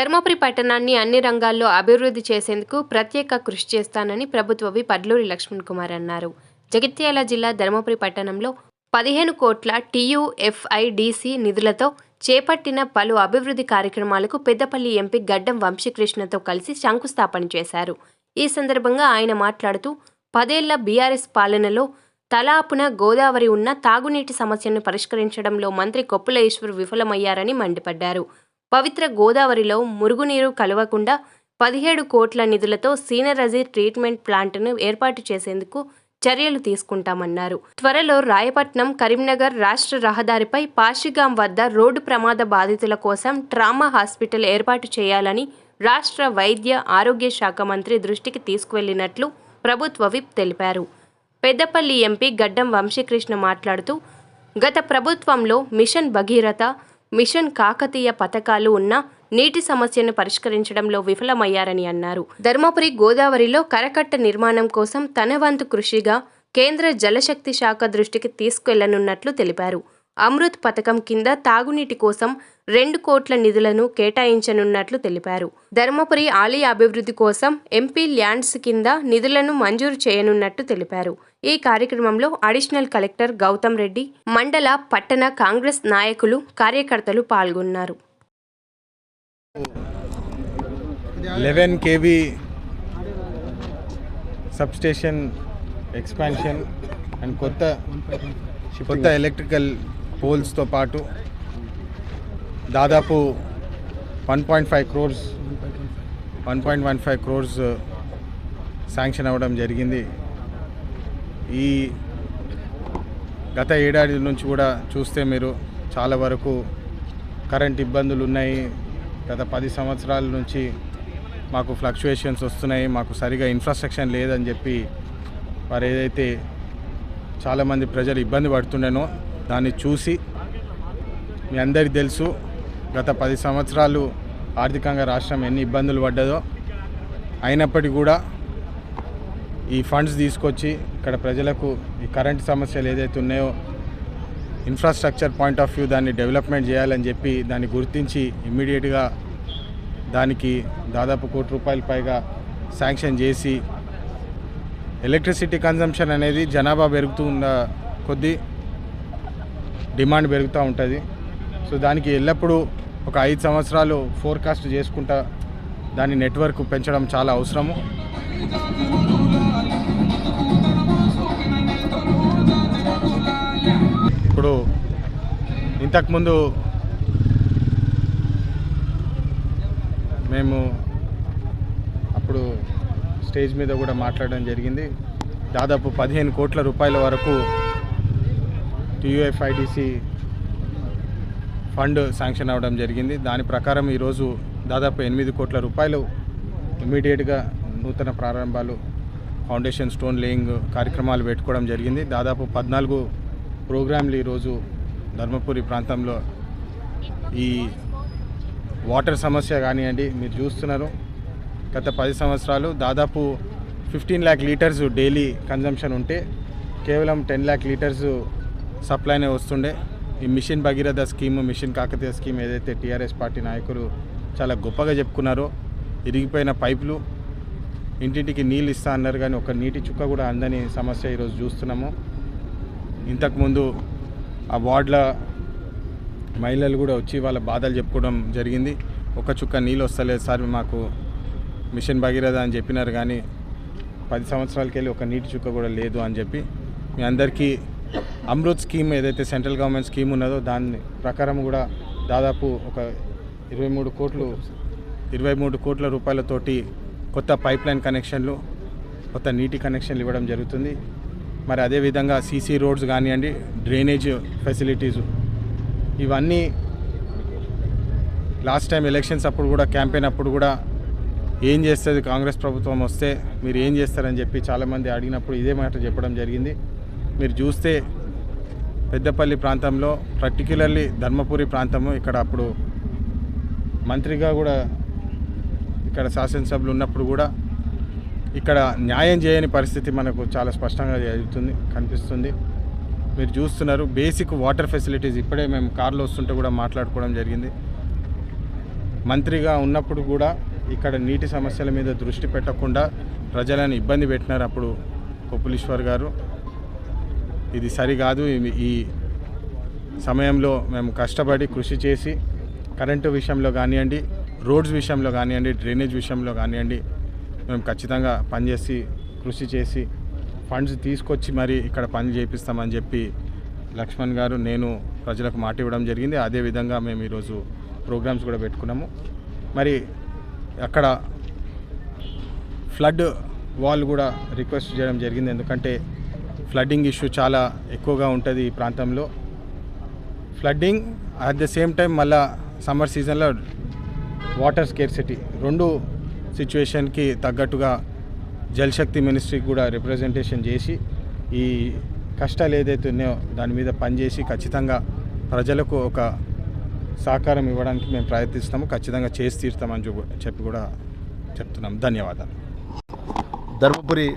ధర్మపురి పట్టణాన్ని అన్ని రంగాల్లో అభివృద్ధి చేసేందుకు ప్రత్యేక కృషి చేస్తానని ప్రభుత్వ పడ్లూరి లక్ష్మణ్ కుమార్ అన్నారు. జగిత్యాల జిల్లా ధర్మపురి పట్టణంలో పదిహేను కోట్ల టీయూఎఫ్ఐడిసి నిధులతో చేపట్టిన పలు అభివృద్ధి కార్యక్రమాలకు పెద్దపల్లి ఎంపీ గడ్డం వంశీకృష్ణతో కలిసి శంకుస్థాపన చేశారు. ఈ సందర్భంగా ఆయన మాట్లాడుతూ పదేళ్ళ బీఆర్ఎస్ పాలనలో తలాపున గోదావరి ఉన్న తాగునీటి సమస్యను పరిష్కరించడంలో మంత్రి కొప్పుల ఈశ్వర్ విఫలమయ్యారని మండిపడ్డారు. పవిత్ర గోదావరిలో మురుగునీరు కలవకుండా పదిహేడు కోట్ల నిధులతో సీనరజీ ట్రీట్మెంట్ ప్లాంట్ను ఏర్పాటు చేసేందుకు చర్యలు తీసుకుంటామన్నారు. త్వరలో రాయపట్నం కరీంనగర్ రాష్ట్ర రహదారిపై పాషిగాం వద్ద రోడ్డు ప్రమాద బాధితుల కోసం ట్రామా హాస్పిటల్ ఏర్పాటు చేయాలని రాష్ట్ర వైద్య ఆరోగ్య శాఖ మంత్రి దృష్టికి తీసుకువెళ్ళినట్లు ప్రభుత్వ విప్ తెలిపారు. పెద్దపల్లి ఎంపీ గడ్డం వంశీకృష్ణ మాట్లాడుతూ గత ప్రభుత్వంలో మిషన్ భగీరథ మిషన్ కాకతీయ పథకాలు ఉన్న నీటి సమస్యను పరిష్కరించడంలో విఫలమయ్యారని అన్నారు. ధర్మపురి గోదావరిలో కరకట్ట నిర్మాణం కోసం తన వంతు కృషిగా కేంద్ర జలశక్తి శాఖ దృష్టికి తీసుకెళ్ళనున్నట్లు తెలిపారు. అమృత్ పథకం కింద తాగునీటి కోసం రెండు కోట్ల నిధులను కేటాయించనున్నట్లు తెలిపారు. ధర్మపురి ఆలయ అభివృద్ధి కోసం ఎంపీ ల్యాండ్స్ కింద నిధులను మంజూరు చేయనున్నట్టు తెలిపారు. ఈ కార్యక్రమంలో అడిషనల్ కలెక్టర్ గౌతమ్ రెడ్డి మండల పట్టణ కాంగ్రెస్ నాయకులు కార్యకర్తలు పాల్గొన్నారు. Eleven KV substation expansion and కొత్త కొత్త ఎలక్ట్రికల్ పోల్స్తో పాటు దాదాపు one point five crores one point one five crores sanction అవ్వడం జరిగింది. ఈ గత ఏడాది నుంచి కూడా చూస్తే మీరు చాలా వరకు కరెంట్ ఇబ్బందులు ఉన్నాయి. గత పది సంవత్సరాల నుంచి మాకు ఫ్లక్చుయేషన్స్ వస్తున్నాయి. మాకు సరిగా ఇన్ఫ్రాస్ట్రక్చర్ లేదని చెప్పి వారు ఏదైతే చాలామంది ప్రజలు ఇబ్బంది పడుతుండేనో దాన్ని చూసి మీ అందరికీ తెలుసు గత పది సంవత్సరాలు ఆర్థికంగా రాష్ట్రం ఎన్ని ఇబ్బందులు పడ్డదో అయినప్పటికీ కూడా ఈ ఫండ్స్ తీసుకొచ్చి ఇక్కడ ప్రజలకు ఈ కరెంట్ సమస్యలు ఏదైతే ఉన్నాయో ఇన్ఫ్రాస్ట్రక్చర్ పాయింట్ ఆఫ్ వ్యూ దాన్ని డెవలప్మెంట్ చేయాలని చెప్పి దాన్ని గుర్తించి ఇమ్మీడియట్గా దానికి దాదాపు కోటి రూపాయల పైగా శాంక్షన్ చేసి ఎలక్ట్రిసిటీ కన్జంప్షన్ అనేది జనాభా పెరుగుతూ ఉన్న కొద్దీ డిమాండ్ పెరుగుతూ ఉంటుంది. సో దానికి ఎల్లప్పుడూ ఒక ఐదు సంవత్సరాలు ఫోర్కాస్ట్ చేసుకుంటా దాని నెట్వర్క్ పెంచడం చాలా అవసరము. ఇప్పుడు ఇంతకుముందు మేము అప్పుడు స్టేజ్ మీద కూడా మాట్లాడడం జరిగింది. దాదాపు పదిహేను కోట్ల రూపాయల వరకు టీయూఎఫ్ఐడిసి ఫండ్ శాంక్షన్ అవ్వడం జరిగింది. దాని ప్రకారం ఈరోజు దాదాపు ఎనిమిది కోట్ల రూపాయలు ఇమీడియట్గా నూతన ప్రారంభాలు ఫౌండేషన్ స్టోన్ లేయింగ్ కార్యక్రమాలు పెట్టుకోవడం జరిగింది. దాదాపు పద్నాలుగు ప్రోగ్రాంలు ఈరోజు ధర్మపురి ప్రాంతంలో ఈ వాటర్ సమస్య కానివ్వండి మీరు చూస్తున్నారు. గత పది సంవత్సరాలు దాదాపు fifteen lakh liters daily consumption ఉంటే కేవలం టెన్ ల్యాక్ లీటర్స్ సప్లైనే వస్తుండే. ఈ mission Bhagiratha scheme mission Kakatiya scheme ఏదైతే టీఆర్ఎస్ పార్టీ నాయకులు చాలా గొప్పగా చెప్పుకున్నారో ఇరిగిపోయిన పైపులు ఇంటింటికి నీళ్ళు ఇస్తా అన్నారు కానీ ఒక నీటి చుక్క కూడా అందని సమస్య ఈరోజు చూస్తున్నాము. ఇంతకుముందు ఆ వార్డుల మహిళలు కూడా వచ్చి వాళ్ళ బాధలు చెప్పుకోవడం జరిగింది. ఒక చుక్క నీళ్ళు వస్తలేదు సార్ మాకు మిషన్ భగీరథ అని చెప్పినారు కానీ పది సంవత్సరాలకి వెళ్ళి ఒక నీటి చుక్క కూడా లేదు అని చెప్పి మీ అందరికీ అమృత్ స్కీమ్ ఏదైతే సెంట్రల్ గవర్నమెంట్ స్కీమ్ ఉన్నదో దాని ప్రకారం కూడా దాదాపు ఒక ఇరవై మూడు కోట్లు ఇరవై మూడు కోట్ల రూపాయలతోటి కొత్త పైప్లైన్ కనెక్షన్లు కొత్త నీటి కనెక్షన్లు ఇవ్వడం జరుగుతుంది. మరి అదేవిధంగా సీసీ రోడ్స్ కానివ్వండి డ్రైనేజ్ ఫెసిలిటీస్ ఇవన్నీ లాస్ట్ టైం ఎలక్షన్స్ అప్పుడు కూడా క్యాంపెయిన్ అప్పుడు కూడా ఏం చేస్తుంది కాంగ్రెస్ ప్రభుత్వం వస్తే మీరు ఏం చేస్తారని చెప్పి చాలామంది అడిగినప్పుడు ఇదే మాట చెప్పడం జరిగింది. మీరు చూస్తే పెద్దపల్లి ప్రాంతంలో పర్టిక్యులర్లీ ధర్మపురి ప్రాంతము ఇక్కడ అప్పుడు మంత్రిగా కూడా ఇక్కడ శాసనసభలు ఉన్నప్పుడు కూడా ఇక్కడ న్యాయం చేయని పరిస్థితి మనకు చాలా స్పష్టంగా జరుగుతుంది కనిపిస్తుంది. మీరు చూస్తున్నారు బేసిక్ వాటర్ ఫెసిలిటీస్ ఇప్పుడే మేము కార్లో వస్తుంటే కూడా మాట్లాడుకోవడం జరిగింది. మంత్రిగా ఉన్నప్పుడు కూడా ఇక్కడ నీటి సమస్యల మీద దృష్టి పెట్టకుండా ప్రజలను ఇబ్బంది పెట్టినారు అప్పుడు కొప్పులీశ్వర్ గారు. ఇది సరికాదు ఈ- ఈ సమయంలో మేము కష్టపడి కృషి చేసి కరెంటు విషయంలో కానివ్వండి రోడ్స్ విషయంలో కానివ్వండి డ్రైనేజ్ విషయంలో కానివ్వండి మేము ఖచ్చితంగా పనిచేసి కృషి చేసి ఫండ్స్ తీసుకొచ్చి మరి ఇక్కడ పని చేపిస్తామని చెప్పి లక్ష్మణ్ గారు నేను ప్రజలకు మాట ఇవ్వడం జరిగింది. అదేవిధంగా మేము ఈరోజు ప్రోగ్రామ్స్ కూడా పెట్టుకున్నాము. మరి అక్కడ ఫ్లడ్ వాల్ కూడా రిక్వెస్ట్ చేయడం జరిగింది. ఎందుకంటే ఫ్లడ్డింగ్ ఇష్యూ చాలా ఎక్కువగా ఉంటుంది ఈ ప్రాంతంలో. Flooding at the same time మళ్ళా సమ్మర్ సీజన్లో వాటర్ స్కేర్సిటీ. రెండు సిచ్యువేషన్కి తగ్గట్టుగా జలశక్తి మినిస్ట్రీకి కూడా రిప్రజెంటేషన్ చేసి ఈ కష్టాలు ఏదైతే ఉన్నాయో దాని మీద పనిచేసి ఖచ్చితంగా ప్రజలకు ఒక సహకారం ఇవ్వడానికి మేము ప్రయత్నిస్తాము. ఖచ్చితంగా చేసి తీరుతామని చెప్పి- కూడా చెప్తున్నాం. ధన్యవాదాలు. ధర్మపురి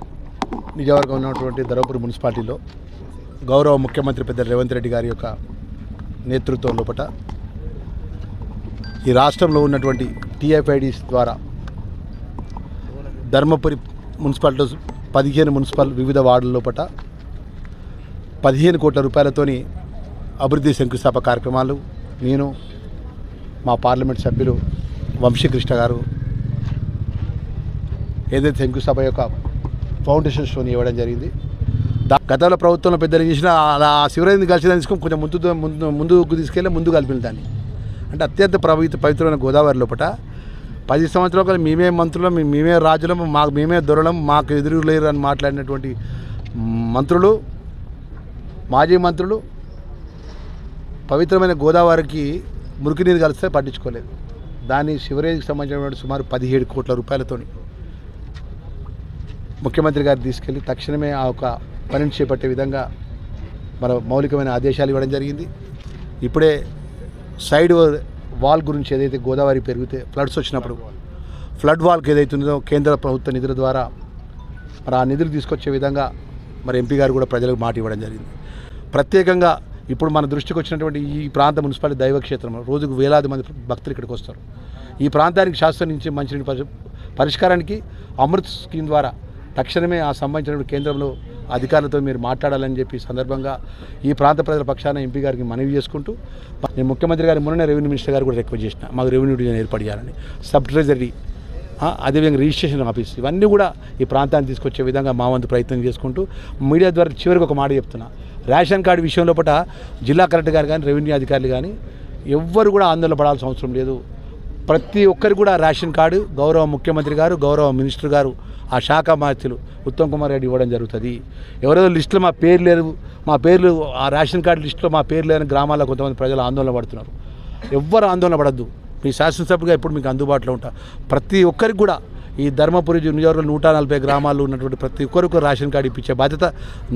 నిజవర్గం ఉన్నటువంటి ధర్మపురి మున్సిపాలిటీలో గౌరవ ముఖ్యమంత్రి పెద్ద రేవంత్ రెడ్డి గారి యొక్క నేతృత్వం లోపట ఈ రాష్ట్రంలో ఉన్నటువంటి టీఎఫ్ఐడిస్ ద్వారా ధర్మపురి మున్సిపాలిటీ పదిహేను మున్సిపల్ వివిధ వార్డుల లోపట పదిహేను కోట్ల రూపాయలతోని అభివృద్ధి శంకుస్థాపన కార్యక్రమాలు. నేను మా పార్లమెంట్ సభ్యులు వంశీకృష్ణ గారు ఏదైతే శంకుస్థాపన యొక్క ఫౌండేషన్ స్టోన్ ఇవ్వడం జరిగింది. దా గతంలో ప్రభుత్వంలో పెద్దలు చేసిన అలా శివరాజుని కలిసి తీసుకొని కొంచెం ముందు ముందు ముందుకు తీసుకెళ్ళి ముందు కలిపిన దాన్ని. అంటే అత్యంత ప్రభుత్వ పవిత్రమైన గోదావరి లోపల పది సంవత్సరాల మేమే మంత్రులం మేమే రాజులం మాకు మేమే దొరలం మాకు ఎదురు లేరు అని మాట్లాడినటువంటి మంత్రులు మాజీ మంత్రులు పవిత్రమైన గోదావరికి మురికి నీరు కలిస్తే పట్టించుకోలేదు. దాన్ని శివరేజ్కి సంబంధించినటువంటి సుమారు పదిహేడు కోట్ల రూపాయలతోని ముఖ్యమంత్రి గారు తీసుకెళ్ళి తక్షణమే ఆ ఒక పనిని చేపట్టే విధంగా మన మౌలికమైన ఆదేశాలు ఇవ్వడం జరిగింది. ఇప్పుడే సైడ్ వాల్ గురించి ఏదైతే గోదావరి పెరిగితే ఫ్లడ్స్ వచ్చినప్పుడు ఫ్లడ్ వాల్కి ఏదైతే ఉందో కేంద్ర ప్రభుత్వ నిధుల ద్వారా మరి ఆ నిధులు తీసుకొచ్చే విధంగా మరి ఎంపీ గారు కూడా ప్రజలకు మాట ఇవ్వడం జరిగింది. ప్రత్యేకంగా ఇప్పుడు మన దృష్టికి వచ్చినటువంటి ఈ ప్రాంత మున్సిపాలిటీ దైవక్షేత్రం రోజుకు వేలాది మంది భక్తులు ఇక్కడికి వస్తారు. ఈ ప్రాంతానికి శాస్త్రం నుంచి మంచినీటి పరిష్కారానికి అమృత్ స్కీమ్ ద్వారా తక్షణమే ఆ సంబంధించిన కేంద్రంలో అధికారులతో మీరు మాట్లాడాలని చెప్పి సందర్భంగా ఈ ప్రాంత ప్రజల పక్షాన ఎంపీ గారికి మనవి చేసుకుంటూ నేను ముఖ్యమంత్రి గారి మొన్న రెవెన్యూ మినిస్టర్ గారు కూడా రిక్వెస్ట్ చేసిన మాకు రెవెన్యూ డివిజన్ ఏర్పాటు చేయాలని. సబ్ ట్రెజరీ అదేవిధంగా రిజిస్ట్రేషన్ ఆఫీస్ ఇవన్నీ కూడా ఈ ప్రాంతాన్ని తీసుకొచ్చే విధంగా మా వంతు ప్రయత్నం చేసుకుంటూ మీడియా ద్వారా చివరికి ఒక మాట చెప్తున్నా. రేషన్ కార్డు విషయంలో పట జిల్లా కలెక్టర్ గారు కానీ రెవెన్యూ అధికారులు కానీ ఎవ్వరు కూడా ఆందోళన పడాల్సిన అవసరం లేదు. ప్రతి ఒక్కరికి కూడా రేషన్ కార్డు గౌరవ ముఖ్యమంత్రి గారు గౌరవ మినిస్టర్ గారు ఆ శాఖ మార్చులు ఉత్తమ్ కుమార్ రెడ్డి ఇవ్వడం జరుగుతుంది. ఎవరేదో లిస్టులో మా పేరు లేదు మా పేర్లు ఆ రేషన్ కార్డు లిస్టులో మా పేరు లేని గ్రామాల్లో కొంతమంది ప్రజలు ఆందోళన పడుతున్నారు. ఎవ్వరు ఆందోళన పడద్దు. మీ శాసనసభ్యుగా ఇప్పుడు మీకు అందుబాటులో ఉంటా. ప్రతి ఒక్కరికి కూడా ఈ ధర్మపురి నియోజకవర్గం నూట నలభై గ్రామాల్లో ఉన్నటువంటి ప్రతి ఒక్కరికి రేషన్ కార్డు ఇప్పించే బాధ్యత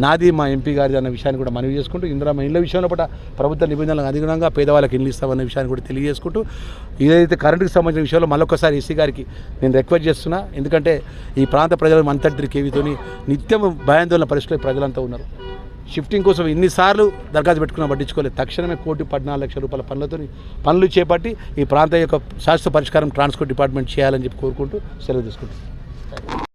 నాది మా ఎంపీ గారి అన్న విషయాన్ని కూడా మనవి చేసుకుంటూ ఇందిరా మా ఇళ్ళ విషయంలో పట్ల ప్రభుత్వ నిబంధనలకు అనుగుణంగా పేదవాళ్ళకి ఇల్లు ఇస్తామన్న విషయాన్ని కూడా తెలియజేసుకుంటూ ఏదైతే కరెంటుకి సంబంధించిన విషయంలో మళ్ళొకసారి ఎస్సీ గారికి నేను రిక్వెస్ట్ చేస్తున్నా. ఎందుకంటే ఈ ప్రాంత ప్రజలు మంతటి కేవీతోని నిత్యం భయాందోళన పరిస్థితుల్లో ప్రజలంతా ఉన్నారు. షిఫ్టింగ్ కోసం ఎన్నిసార్లు దరఖాస్తు పెట్టుకున్నా పట్టించుకోలేదు. తక్షణమే కోటి పద్నాలుగు లక్షల రూపాయల పనులతో పనులు చేపట్టి ఈ ప్రాంతం యొక్క శాశ్వత పరిష్కారం ట్రాన్స్పోర్ట్ డిపార్ట్మెంట్ చేయాలని చెప్పి కోరుకుంటూ సెలవు తీసుకుంటాం